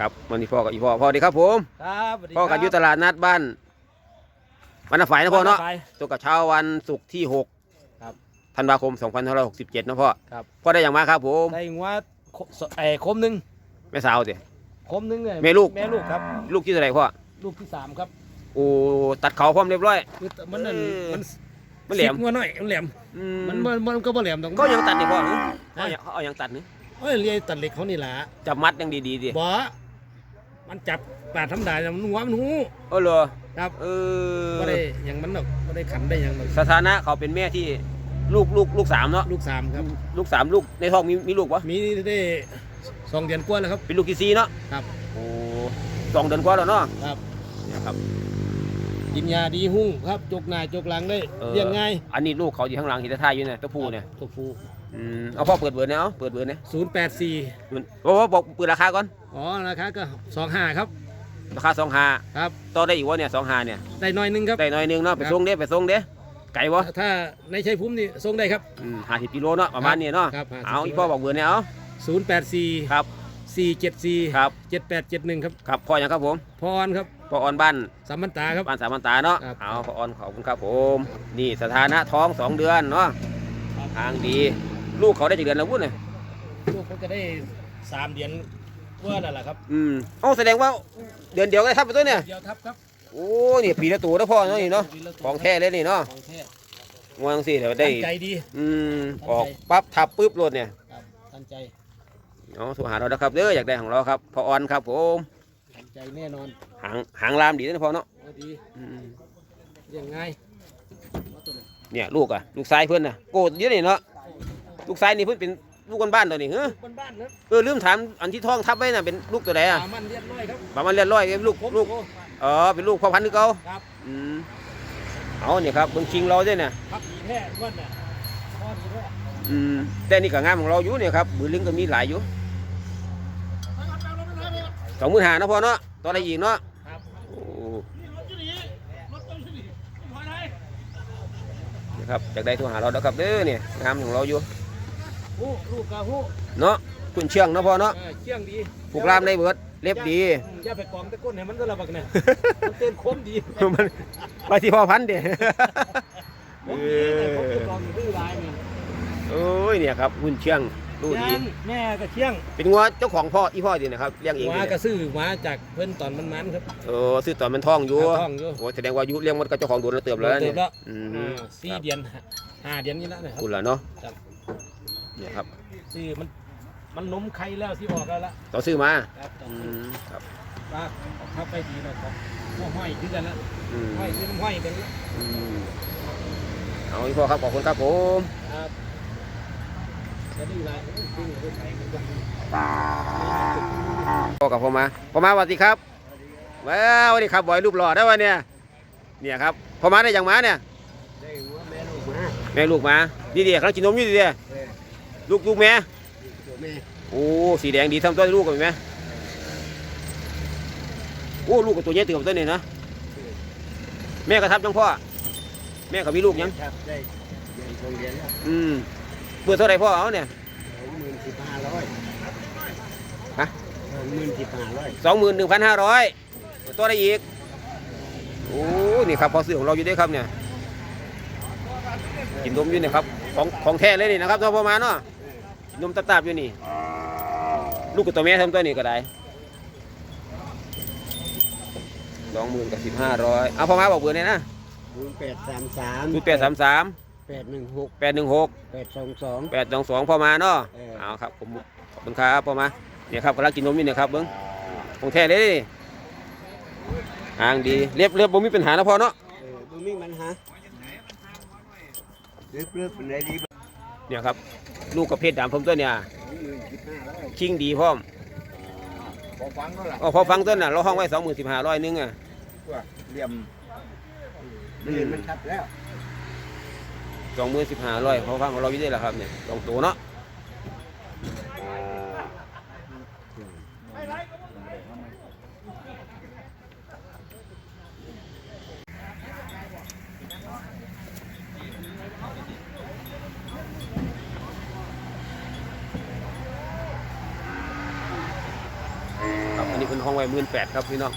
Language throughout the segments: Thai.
ครับวันนี้พ่อกับอีพ่อพ่อดีครับผมครับสวัสดีพ่อกับอยู่ตลาดนัดบ้านวันนฝ่ายนะพ่อเนาะไปตัวกับเช้าวันศุกร์ที่ครับ6ธันวาคม2567นะพ่อครับพ่อได้อย่างมาครับผมได้งัวโคไอ้คมหนึ่งแม่สาวสิ คมหนึ่งเลยแม่ลูก แม่ลูกครับ ลูกที่เท่าไหร่พ่อลูกที่สามครับโอ้ตัดเขาพร้อมเรียบร้อย คือมันนั่นเออ มันมันแหลมสิบงัวน้อยมันแหลมอืมันมันมันก็บ่แหลมตรงก็ยังตัดนี่พ่อหรือฮะเขายังเขาเอายังตัดนี่เอ้ยเรียตัดเหล็กเขานี่แหละจับมัดยังดีๆดิบ่ มันจับปาดทำได้แต่มันหัวมันหูเออเหรอครับเออก็ได้หยังมันหรอกก็ได้ขันได้หยังหรอกสถานะเขาเป็นแม่ที่ลูกลูกลูกสามเนาะลูกสามครับ ลูกสามลูกในท้องมีมีลูกปะมีได้สองเดือนกว่าแล้วครับเป็นลูกที่สี่เนาะครับโอ้สองเดือนกว่าแล้วเนาะครับเนี่ยครับกินยาดีหุ้งครับจกหน้าจกหลังได้ออเลี้ยงง่ายอันนี้ลูกเขาอยู่ข้างหลังหินท่ายอยู่เนี่ยตัวผู้เนี่ยตัวผู้ อืมเอาพ่อเปิดเบอร์เนี่ยเอาเปิดเบอร์เนี่ยศูนย์แปดสี่โอ้โหบอกเปิดราคาก่อนอ๋อราคาก็สองห้าครับ ราคาสองห้าครับต่อได้อีกวะเนี่ยสองห้าเนี่ยได้หน้อยหนึงครับได้หน่อยหนึงเนาะไปครับส่งเด้ไปส่งเด้ไก่วะถ้าในชัยภูมินี่ส่งได้ครับห้าสิบกิโลเนาะประมาณนี้เนาะครับเอาอีกพ่อบอกเบอร์เนี่ยเอาศูนย์แปดสี่ครับสี่เจ็ดสี่ครับเจ็ดแปดเจ็ดหนึ่งครับครับพ่อยังครับผมพรครับพ่อออนบ้านสามันตาครับบ้านสามันตาเนาะครับเอาพ่อออนขอบคุณครับผม นี่สถานะท้องสองเดือนเนาะทางดี ลูกเขาได้จากเดือนแล้ววุ้นเนี่ยลูกเขาจะได้สามเดือนกว่าแล้วล่ะครับอืมเอ้าแสดงว่าเดือนเดียวก็ได้ทับไปตัวเนี่ย เดียวทับครับโอ้นี่ปีละตัวนะพ่อเนาะนี่เนาะของแท้เลยนี่เนาะของแท้งวงสิเดี๋ยวได้ ตั้งใจดีอืมออกปั๊บทับปุ๊บรถเนี่ยครับตั้งใจเอาโทรหาเราแล้วครับเด้ออยากได้ของเราครับพ่อออนครับผมตั้งใจแน่นอนหางหางลามดีนะพ่อเนาะเอาดีอืมเลี้ยงง่ายเนี่ยลูกอะลูกชายเพื่อนน่ะโกรธเยอะนี่เนาะ ลูกชายนี่เพิ่นเป็นลูกคนบ้านตัวนี้เฮ้อบ้านๆครับเออลืมถามอันที่ท้องทับไว้น่ะเป็นลูกตัวไหนอะสามันเรียบร้อยครับประมาณเรียบร้อยเป็นลูกผมลูกโอ้อ๋อเป็นลูกพ่อพันธุ์คือเก่าครับอืมเอาเนี่ยครับเบิ่งชิงเราด้วยเนี่ยพักดีแท้อ้วันน่ะพอดีแท้อืมแต่นี่ก็งามของเราอยู่เนี่ยครับบือลิงก็มีหลายอยู่สองหมื่นห้านะพ่อเนาะต่ออะไรอีกเนาะครับโอ้นี่ครับจากได้โทรหาเราแล้วครับเด้อเนี่ยงามของเราอยู่ ฮู้ลูกกะฮู้เนาะคุณเชียงเนาะพ่อเนาะเออเชี่ยงดีปลูกรามในเบิดเล็บดี อย่าไปกองตะก้นให้มันก็ระบักเนี่ย มันเต้นคมดีมันไปที่พ่อพันธุ์เด้ ผมดีแต่ผมจะกองอยู่ดื้อลายเนี่ยโอ้ยเนี่ยครับคุณเชียงดูดี เชี่ยงแม่ก็เชี่ยงเป็นงัวเจ้าของพ่ออีพ่อดีนะครับเลี้ยงเองหดีมาเนี่ยก็ซื้อหมาจากเพิ่นตอนมันมันครับเออซื้อตอนมันท้องอยู่ท้องอยู่ โอ้แสดงว่าอายุเลี้ยงมันก็เจ้าของโดนแล้วเติบแล้วเติเนี่ยบแล้ว อือ่ามสี่ครับเดือนห้าเดือนนี่แล้วนะครับ คุณล่ะเนาะครับ เนี่ยครับซื้อมันมันนมไข่แล้วที่ออกแล้วละต่อซื้อมาครับต่ออืซื้อมครับว่าทับไปดีหน่อยครับหัวห้อยคือกันละอืมห้อยคือน้ำห้อยกันละอืมเอาอีพ่อครับขอบคุณครับผมครับจะดื้อลายมันปิ้งหรือไข่กันบ้างพ่อกับพ่อมาพ่อมาสวัสดีครับว้าวสวัสดีครับบอยรูปหล่อได้วันเนี่ยเนี่ยครับพ่อมาได้ยังมาเนี่ยได้หัวแม่ลูกมาแม่ลูกมาดีเดียกำลังกินนมอยู่ดีเดียเออ ลูกลูกแม่ตัวแม่โอ้สีแดงดีทำตัวลูกกันไหมโอ้ลูกกับตัวใหญ่ตื่นตัวนี้นะแม่กระทับยังพ่อแม่ก็มีลูกยังครับได้ได้โรงเรียนแล้วอืมเปิดเท่าไหรพ่อเอาเนี่ยสองหมื่นสิบห้าร้อยฮะสองหมื่นสิบห้าร้อยสองหมื่นหนึ่งพันห้าร้อยตัวอะไรอีกโอ้นี่ครับพอซื้อของเราอยู่ด้วยครับเนี่ยกินนมอยู่เนี่ยครับของของแท้เลยนี่นะครับตัวประมาณเนาะกิ นนมตับๆอยู่นี่ ลูกกับตัวแม่ทำตัวนี้ก็ได้สองหมื่นกับสิบห้าร้อยเอาพ่อมาบอกเบอร์เนี่ยนะศูนย์แปดสามสามศูนย์แปดสามสามแปดหนึ่งหกแปดหนึ่งหกแปดสองสองแปดสองสองพ่อมาเนาะเออเอาครับผมขอบคุณครับพ่อมาเนี่ยครับกำลังกินนมอยู่เนี่ยครับเบิ้งของแท้เลยนี่ห่างดีเรียบเรียบบ่มีปัญหานะพ่อเนาะเออดูมีมันฮะเรียบเรียบเป็นไรดี เนี่ยครับ ลูกกับเพชรดำผมตัวเนี่ยสองหมื่นสิบห้าร้อยชิงดีพร้อมพอฟังก็ล่ะอ๋อพอฟังต้นน่ะเราห้องไว้สองหมื่นสิบห้าร้อยนึงอะเหลี่ยมเรียนมันชัดแล้วสองหมื่นสิบห้าร้อยพอฟังของเราอยู่ได้แล้วครับเนี่ยสองตัวเนาะครับอัน นี้เป็นห้องไว้ห มื่นแปดครับพี่น้อง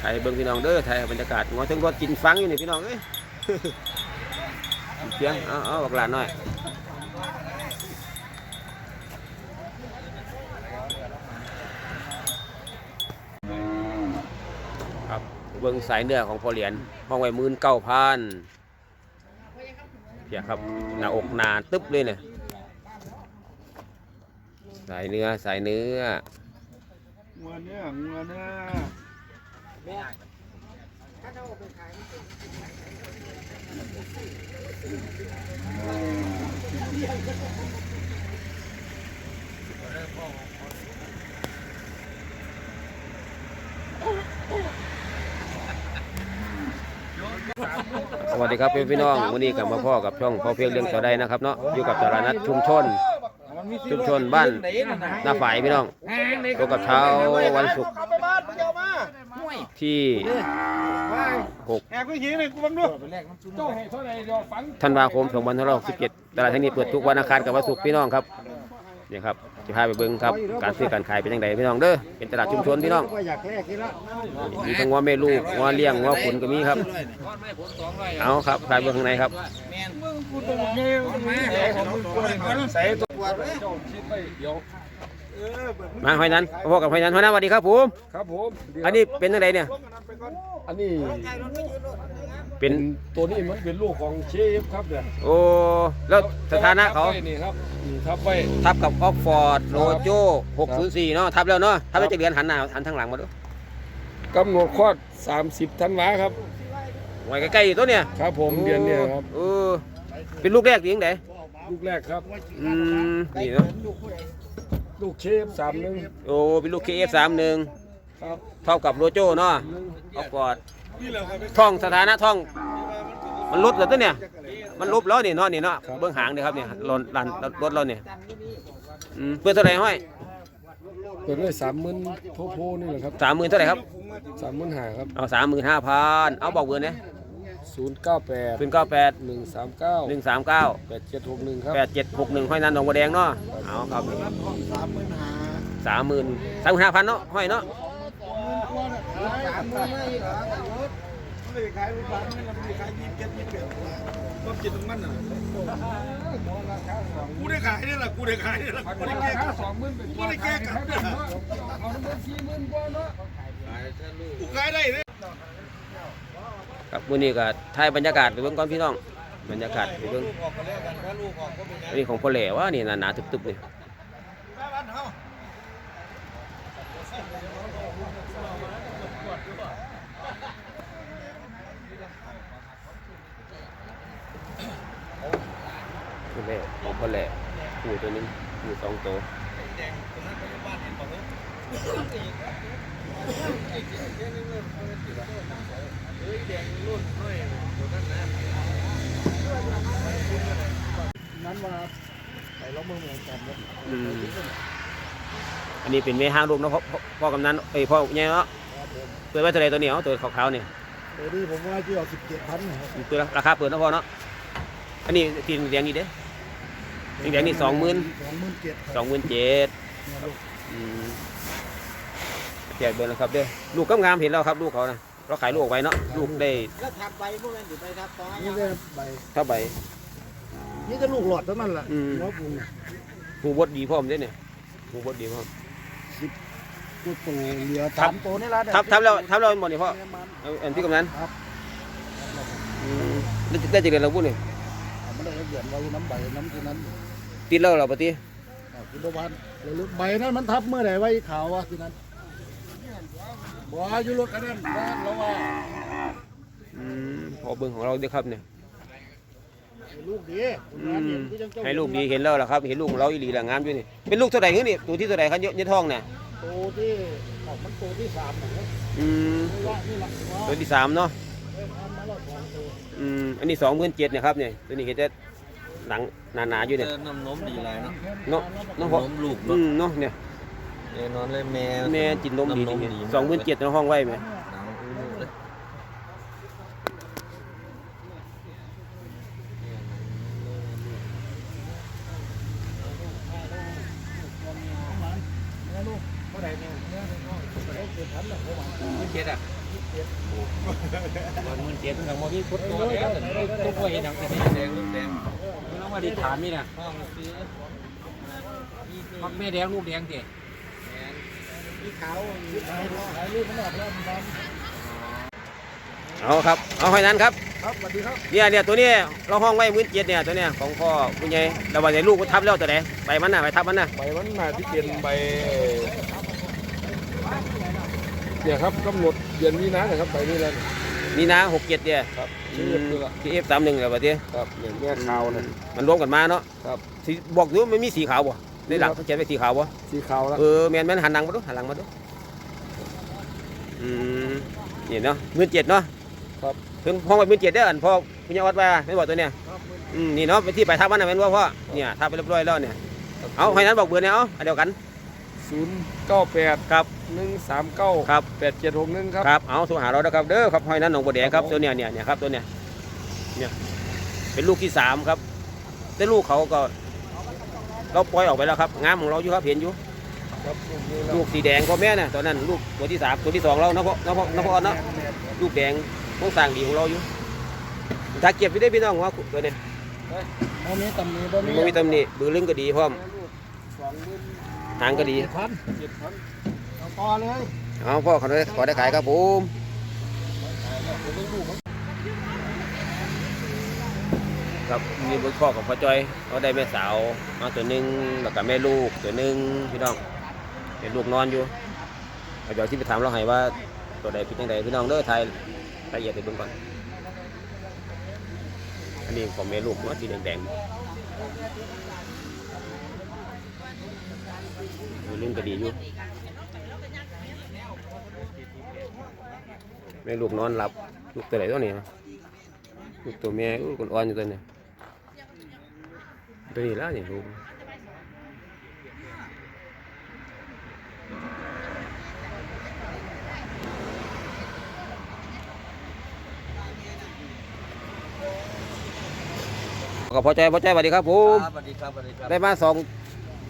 ถ่ายเบิ่งพี่น้องเด้อถ่ายบรรยากาศงอถึงก็กินฟังอยู่นี่พี่น้องเอ้ยเสียงเอาเอาบอกหลานหน่อย ครับ เบิ้งสายเนื้อของพอเหรียญห้องไว้มื่นเก้าพันเพียครับหน้าอกหนาตึ๊บเลยเนี่ยสายเนื้อสายเนื้องัวเนื้องัวเนื้อส วัสดีครับพี่น้องวันนี้กลับมาพ่อกับช่องพ่อเพียงเรื่องต่อได้นะครับเนาะอยู่กับตลาดนัดชุมชน ชุมชนบ้านหน้าฝ่ายพี่น้องตัวกับเช้าวันศุกร์ที่หกแอบกูยิงเลยกูบังดูเจ้าให้าร่เดี๋ยวฝังธันวาคม2567ตลาดแห่งนี้เปิดทุกวันอังคารกับวันศุกร์พี่น้องครับ นี่ครับจะพาไปเบิ้งครับการซื้อการขายเป็นยังไงพี่น้องเด้อเป็นตลาดชุมชนพี่น้องมีทั้งว่าแม่ลูกว่าเลี้ยงว่าขุนก็มีครับ เอาครับขายเบื้องข้างในครับกูต้องเงี้ยมาของมึงกูเลยก็ต้องใส่ตัว มาหอยนั้นพ่อกับหอยนั้นหอยนั้นสวัสดีครับผมครับผมอันนี้เป็นยังไงเนี่ย อันนี้เป็นตัวนี้มันเป็นลูกของเชฟครับเนี่ยโอ้แล้วสถานะเขานี่ครับนี่ทับไว้ทับกับออกฟอร์ดโลโจ้604เนาะทับแล้วเนาะทับแล้วจะเรียนหันหน้าหันทางหลังมาดูกำหนดคลอด 30ธันวาครับไว้ใกล้ๆอยู่ตัวเนี่ยครับผมเดือนเนี้ครับเออเป็นลูกแรกจริงไหนลูกแรกครับอืมนี่เนาะ ลูกเชฟสามหนึ่งโอ้เป็นลูก KF31 ครับเท่ากับโลโจ้เนาะออกฟอร์ดท่องสถานะท่อง มันลดแล้วตัวเนี่ย มันลบแล้วนี่เนาะนี่เนาะเบื้องหางเด้ครับเนี่ยลนลันรถเราเนี่ยอืมเพื่อเท่าไหร่ห้อยเปิดด้วยสามหมื่นโพโพนี่แหละครับสามหมื่นเท่าไหร่ครับสามหมื่นห้าครับเอาสามหมื่นห้าพันเอาบอกเบอร์เนี่ย ศูนย์เก้าแปดเป็นเก้าแปดหนึ่งสามเก้าหนึ่งสามเก้าแปดเจ็ดหกหนึ่งครับแปดเจ็ดหกหนึ่งห้อยนันหนองบัวแดงเนาะเอาครับสามหมื่นห้าสามหมื่นสามหมื่นห้าพันเนาะห้อยเนาะสามหมื่นไม่เหรอไม่ได้ขายลูกหลานไม่ได้ขายยี่สิบเจ็ดยี่สิบแปดก็กินตรงนั้นน่ะกูได้ขายนี่แหละกูได้ขายนี่แหละกูได้แก้กันสองหมื่นกูได้แก้กันเอาน้ำมันสี่หมื่นกว่าเนาะกูขายได้เลย ครับวันนี้ก็ถ่ายบรรยากาศไปเบิ่งก่อนพี่น้องบรรยากาศไปเบิ่งอันนี้ของพ่อแหล่ว่านี่หนาๆตึบๆนี่พ่อแหล่ของพ่อแหล่ปูตัวนึงอยู่สองตัว นั้นว่าใส่ล้อมือเหมือนกันนะอืมอันนี้เป็นแม่ห้างลูกเนาะพ่อพ่อพ่อกำนันเอ้ยพ่อใหญ่เนาะเปิดไว้เท่าไหรตัวเหนียวตัวขาวๆเนี่ยตัวนี้ผมว่าที่ออกสิบเจ็ดพันนะครับตัวราคาเปิดเนาะพ่อเนาะอันนี้ตีนแดงนี่เด้ตีนแดงนี่สองหมื่นสองหมื่นเจ็ดสองหมื่นเจ็ดแจกเบอร์นะครับเด้อลูกกำงามเห็นแล้วครับลูกเขานะ เราขายลูกออกไว้เนาะลูกได้แล้วทับใบพวกนั้นอยู่ไปทับต่อนี่ก็ใบเท่าใบ นี่ก็ลูกหลอดเท่านั้นแหละอืม หัวปูเนี่ยหูบดดีพร้อมเด้เนี่ยหูบดดีพร้อม กูตัวเหลือทัสาบมตัวนี่ละเนี่ยทับทับแล้วทับแล้วหมดนี่พ่อเนี่ยมันเอาอันพี่กำนันครับอืมได้ได้จะเรียนเราพูดนี่เอาไม่ได้เขียนไว้น้ำใบน้ำที่นั้นติดแล้วเราปฏิอ่าคุณตะวันแล้วใบนั้นมันทับเมื่อไหร่ไว้ขาววะที่นั้น บ่อยู่รถกันนั่นบ้านเราว่าอืมพอเบิ่งของเราเด้อครับเนี่ยลูกดีอืมให้ลูกดีเห็นแล้วล่ะครับ เห็นลูกของเราอีหลีละงามอยู่นี่ เป็นลูกเท่าไหร่คือนี่ตัวที่เท่าไหร่ครับเยอะเยอะท้องเนี่ยตัวที่ออกมันตัวที่สามนะครับอืมว่านี่หลักว่าตัวที่สามเนาะ เอ้ยทำมาแล้วสองตัวอืม อันนี้สองหมื่นเจ็ดเนี่ยครับเนี่ยตัวนี้ก็จะหนังหนาๆอยู่เนี่ยน้ำนมดีไรเนาะเนาะเนาะพ่อน้ำนมลูกอืเนาะมเนาะเนี่ย แน่นอนเลยแม่แม่จินนมดีสองหมื่นเจ็ดในห้องไว้ไหมเจ็ดอะตอนมือเจ็ดทางมอที่พุทธตแล้วตัวป่วยหนังแต่แดงแดงน้องมาดิถามนี่นะมักแม่แดงลูกแดงเจ๊ เอาครับ เอาให้นั้นครับครับสวัสดีครับเนี่ยเนี่ยตัวนี้เราห้องไว้มื้อเจ็ดเนี่ยตัวเนี้ยของพ่อคุณยายเราว่าใส่ลูกก็ทับแล้วตัวไหนไปมันน่ะไปทับมันน่ะใบมันน่าที่เป็นใบเนี่ยครับกำหนดเดือนนี้นะนะครับใบนี้แล้วมีนาหกเจ็ดเนี่ยครับอืชื่อมเพื่อที่เอฟสามหนึ่งเลยว่าทีครับเนี่ยแม่ขาวนะมันรวมกันมาเนาะครับสีบอกดูมันมีสีขาวบ่ ในหลังเขาเขียนไว้สีขาวบ่สีขาวแล้วเออแมนแมนหันหลังมาดูหันหลังมาดูอืมนี่เนาะมื่นเจ็ดเนาะครับเพิ่งห้องไว้มื่นเจ็ดเด้ออันพ่อคุณยายวัดว่าไม่บอกตัวเนี้ยอืมนี่เนาะไปที่ไปทับมันน่ะแม่นว่าพ่อเนี่ยทับไปเรียบร้อยแล้วเนี่ยเอาให้นั้นบอกเบอร์เนี่ยเอาอันเดียวกันศูนย์เก้าแปดครับหนึ่งสามเก้าครับแปดเจ็ดหกหนึ่งครับครับเอาโทรหาเราเด้อครับเด้อครับห้อยนั้นหนองบัวแดงครับตัวเนี้ยเนี่ยเนี่ยครับตัวเนี้ยเนี่ยเป็นลูกที่สามครับแต่ลูกเขาก็ เราปล่อยออกไปแล้วครับงามของเราอยู่ครับเห็นอยู่ครับลูกนี้แล้วลูกสีแดงพ่อแม่น่ะตอนนั้นลูกตัวที่สามตัวที่สองเราเนาะพ่อเนาะพ่อเนาะพ่อเนาะลูกแดงต้องสั่งดีของเราอยู่ถ้าเก็บไว้ได้พี่น้องว่าตัวเนี้ยโมมีตำหนิบ่มีมันมีตำหนิบือลึงก็ดีพร้อมสองหมื่นหางก็ดีพันเจ็ดพันพอเลยเอาพ่อเขาได้ขอได้ขายครับผม ครับมีบุญพ่อของพ่อจ้อยเขาได้แม่สาวมาตัวหนึ่งแล้วก็แม่ลูกตัวหนึ่งพี่น้องเป็นลูกนอนอยู่เดี๋ยวที่ไปถามเราให้ว่าตัวใดเป็นยังไงพี่น้องเด้อไทยละเอียดไปเบิ่งก่อนอันนี้ของแม่ลูกเนาะสีแดงๆดูลึงก็ดีอยู่แม่ลูกนอนหลับลูกตัวไหนตัวนี้ลูกตัวแม่อู้คนอ่อนอยู่ตัวนี้ ตัวนี้แล้วนี่ลูกก็พอใจพอใจสวัสดีครับผมสวัสดีครับสวัสดีครับได้มาสอง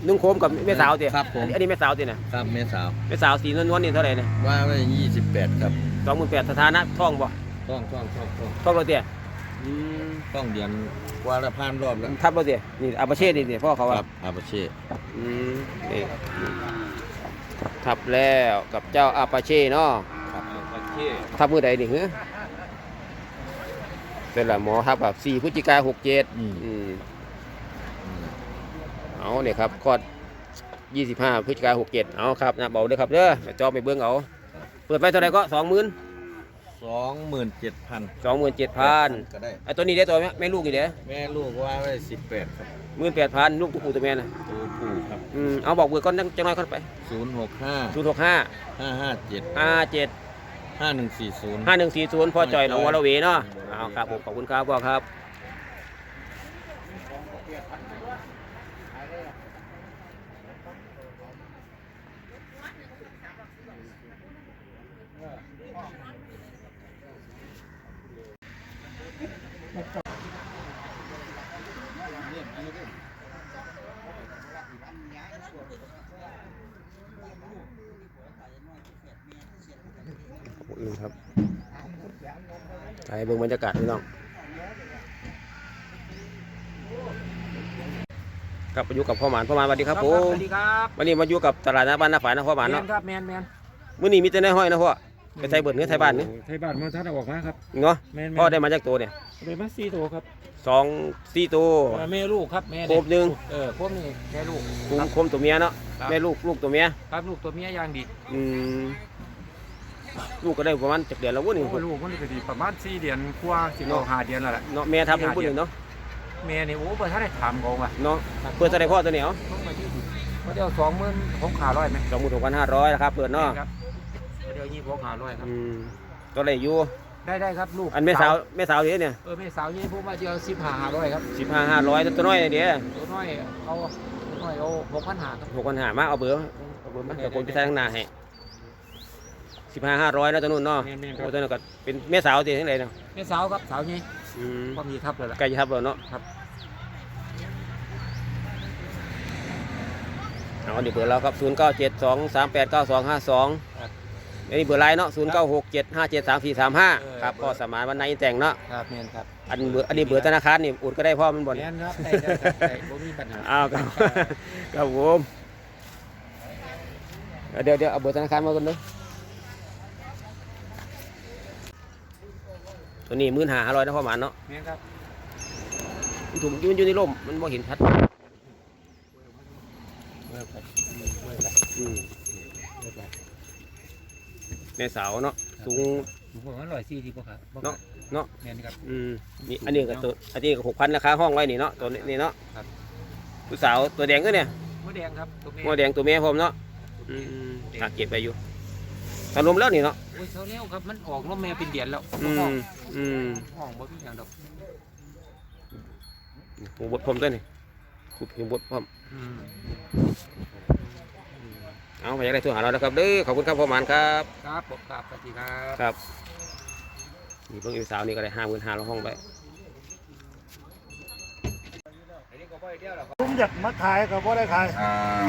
นุ่งโคมกับแม่สาวเตี๋ยครับผมอันนี้แม่สาวเตี๋ยนะครับเมษาวแม่สาวสีนวลๆนี่เท่าไหร่เนี่ยว่าไว้ยี่สิบแปดครับสองหมื่นแปดสถานะท่องบ่ต้องต้องต้องต้องท่องเราเตี๋ย อืมต้องเดือนกว่าละพันรอบแล้วทับเราเตี๋ยนี่อาบาเช่นี่เนี่ยพ่อเขาคว่ารับอาปาเช่อืมนี่ทับแล้วกับเจ้าอาปาเช่เนาะครับอาปาเช่ทับมือใดนี่เหรอเป็นละหมอทับแบบสี่พฤศจิกาหกเจ็ดอืมอืมอืมเอาเนี่ยครับคลอดยี่สิบห้าพฤศจิกาหกเจ็ดเอาครับนะเบาเด้อครับเด้อไปจอไปเบิ้งเอา เปิดไปเท่าไหร่ก็สองหมื่น สองหมื่นเจ็ดพันสองหมื่นเจ็ดพันก็ได้ไอ้ตัวนี้ได้ตัวไหมแม่ลูกอีกเด้อแม่ลูกว่าไว้สิบแปดครับหมื่นแปดพันลูกตัวผู้ตัวแม่นะตัวผู้ครับอืมเอาบอกเบอร์ก่อนจังจังน้อยก่อนไปศูนย์หกห้าศูนย์หกห้าห้าห้าเจ็ดห้าเจ็ดห้าหนึ่งสี่ศูนย์ห้าหนึ่งสี่ศูนย์พ่อจอยหนองวรเวเนาะเอาครับผมขอบคุณครับพ่อครับ อื่นครับไปเบิ่งบรรยากาศพี่น้องครับมาอยู่กับพ่อหมานพ่อหมานสวัสดีครับผมสวัสดีครับวันนี้มาอยู่กับตลาดนัดบ้านนาฝายนะพ่อหมานแมเนาะนครับแมนแมนมื้อนี้มีแต่ในห้อยนะพ่อ ไปไทยเบิดเนื้อไทยบ้านนี่ไทยบ้านมาท่านออกมาครับเนาะแมนแมนพ่อได้มาจากตัวเนี่ยเลยมาสี่ตัวครับสองสี่ตัวเอ่อแม่ลูกครับแม่โคมหนึ่ง เออโคมนี่แม่ลูก คุมคมตัวเมียเนาะครับ แม่ลูกลูกตัวเมียครับลูกตัวเมียอย่างดีอืมลูกก็ได้ประมาณจากเดือนแล้ววุ้นนี่โอ้ยลูกมันก็ดีประมาณสี่เดือนกว่าสิบโลห้าเดือนแล้วแหละเนาะแม่ทับเป็นวุ้นนี่เนาะแม่นี่โอ้เปิดท่านได้ถามเขาว่ะเนาะเพื่อจะได้พ่อตัวเหนียวต้องมาที่เขาเดียวสองหมื่นหกขาร้อยไหมสองหมื่นหกพันห้าร้อยนะครับเปิดเนาะครับ เขาเดียวยี่หกขาร้อยครับ อืมตัวอะไรอยู่ ได้ได้ครับลูกอันแม่สาวแม่สาวเดียวเนี่ยเออแม่สาวยี่พวกมาเดียวสิบห้าห้าร้อยครับสิบห้าห้าร้อยตัวน้อยเดียวตัวน้อยเอาตัวน้อยเอาหกพันห้าครับหกพันหามาเอาเบอร์เอาเบอร์มาเดี๋ยวผมจะใช้ข้างหน้าให้สิบห้าห้าร้อยนะตัวนู้นเนาะแม่นแม่นคโอ้รับตัวนั้นก็เป็นแม่สาวตีทั้งไหนเนาะแม่สาวครับสาวยี่อืมก็มีทับเลยล่ะใกล้จะทับแล้วเนาะครับเอาเดี๋ยวเบอร์เราครับศูนย์เก้าเจ็ดสองสามแปดเก้าสองห้าสองอั นนี้เบอร์ไลน์เนาะศูนย์เก้าหกเจ็ดห้าเจ็ดสามสี่สามห้าครับพ่อสมานวันไหนแต่งเนาะครับแม่นครับอันเบอร์อันนี้เบอร์ธนาคารนี่อุดก็ได้พ่อมันบ่นแม่นครับได้ได้ครับได้บ่มีปัญหาอ้าวครับครับผมเดี๋ยวเดี๋ยวเอาเบอร์ธนาคารมาก่อนเด้อตัวนี้มื่นหาห้าร้อยนะพ่อหมานเนาะแม่นครับมันถูกมันอยู่ในร่มมันบ่เห็นชัดเมื่อไปเมื่อไป อืม เมื่อไป แม่สาวเนาะสูง ผมว่าร้อยสี่ที่บ่ครับบ่เนาะเนาะ แม่นครับ อืมนี่อันนี้ก็ตัวอันนี้ก็หกพันราคาห้องไว้นี่เนาะตัวนี้นี่เนาะครับ ผู้สาวตัวแดงก็เนี่ยหัวแดงครับตัวแม่หัวแดงตัวแม่ผมเนาะอืมถ้าเก็บไปอยู่ตารวมแล้วนี่เนาะโอ้ยเท่าแล้วครับมันออกนมแม่เป็นเดือนแล้วอืห้องมอืมห้องบ่มีหยังดอกหูบดผมด้วยนี่ขุดหูบดผมอืม เอาไปอยากได้ตัวหาเรานะครับเด้อขอบคุณครับพ่อหมานครับครับผมครับสวัสดีครับครับนี่เพิ่งอีกสาวนี่ก็ได้ห้าหมื่นห้าเราห้องไปผมอยากมาขายก็บ่ได้ขาย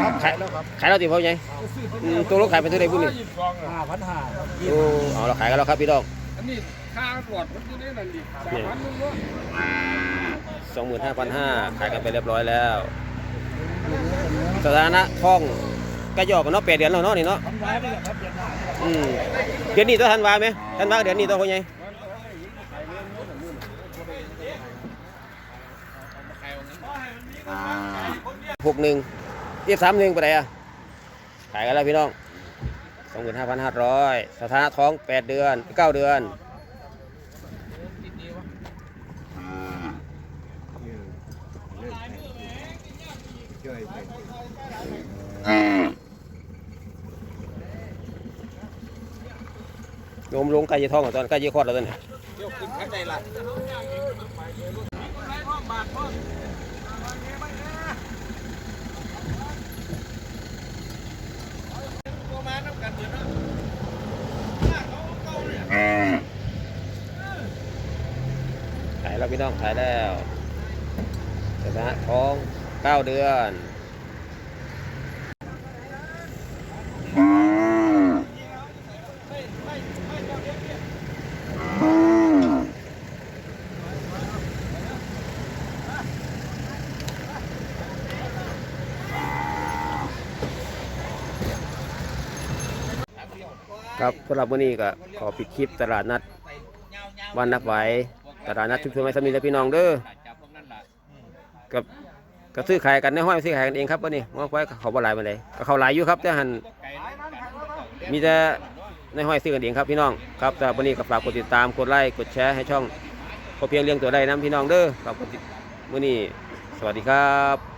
ครับขายแล้วครับขายเราตีพ่อใหญ่อืมตัวรถขายเป็นตัวใดบุญนี่ห้าพันห้าครับโอ้เอาเราขายกันแล้วครับพี่น้องอันนี้ค่าตรวจมันจะได้นั่นดิสามพันนึงเนาะสองหมื่นห้าพันห้าขายกันไปเรียบร้อยแล้วสถานะทอง กระยอกกันเนาะแปดเดือนแล้วเนาะนี่เนาะทำร้ายไปเลยครับเดือนหน้าอืมเดือนนี้ตัวทันวาไหมทันวาเดือนนี้ตัวพ่อใหญ่หกหนึ่งเทียบสามหนึ่งไปไหนอะขายกันแล้วพี่น้องสองหมื่นห้าพันห้าร้อยสถานะท้องแปดเดือนเก้าเดือน โยมลงใกล้จะท้องก่อนตอนใกล้จะคลอดแล้วตอนนี้ยกขึ้นข้างในล่ะขายแล้วพี่น้องขายแล้วสถานะท้องเก้าเดือน ครับสำหรับวันนี้ก็ขอปิดคลิปตลาดนัดวันนับไหวตลาดนัดชุมชนไม้สมินและพี่น้องเด้อกับก็ซื้อขายกันในห้อยซื้อขายกันเองครับวันนี้ว่าไว้เขาบ่หลายมาเลยก็เขาหลายอยู่ครับแต่หันมีแต่ในห้อยซื้อกันเองครับพี่น้องครับแต่วันนี้ก็ฝากกดติดตามกดไลค์กดแชร์ให้ช่องพอเพียงเลี้ยงตัวได้น้ำพี่น้องเด้อฝากกดติดวันนี้ สวัสดีครับ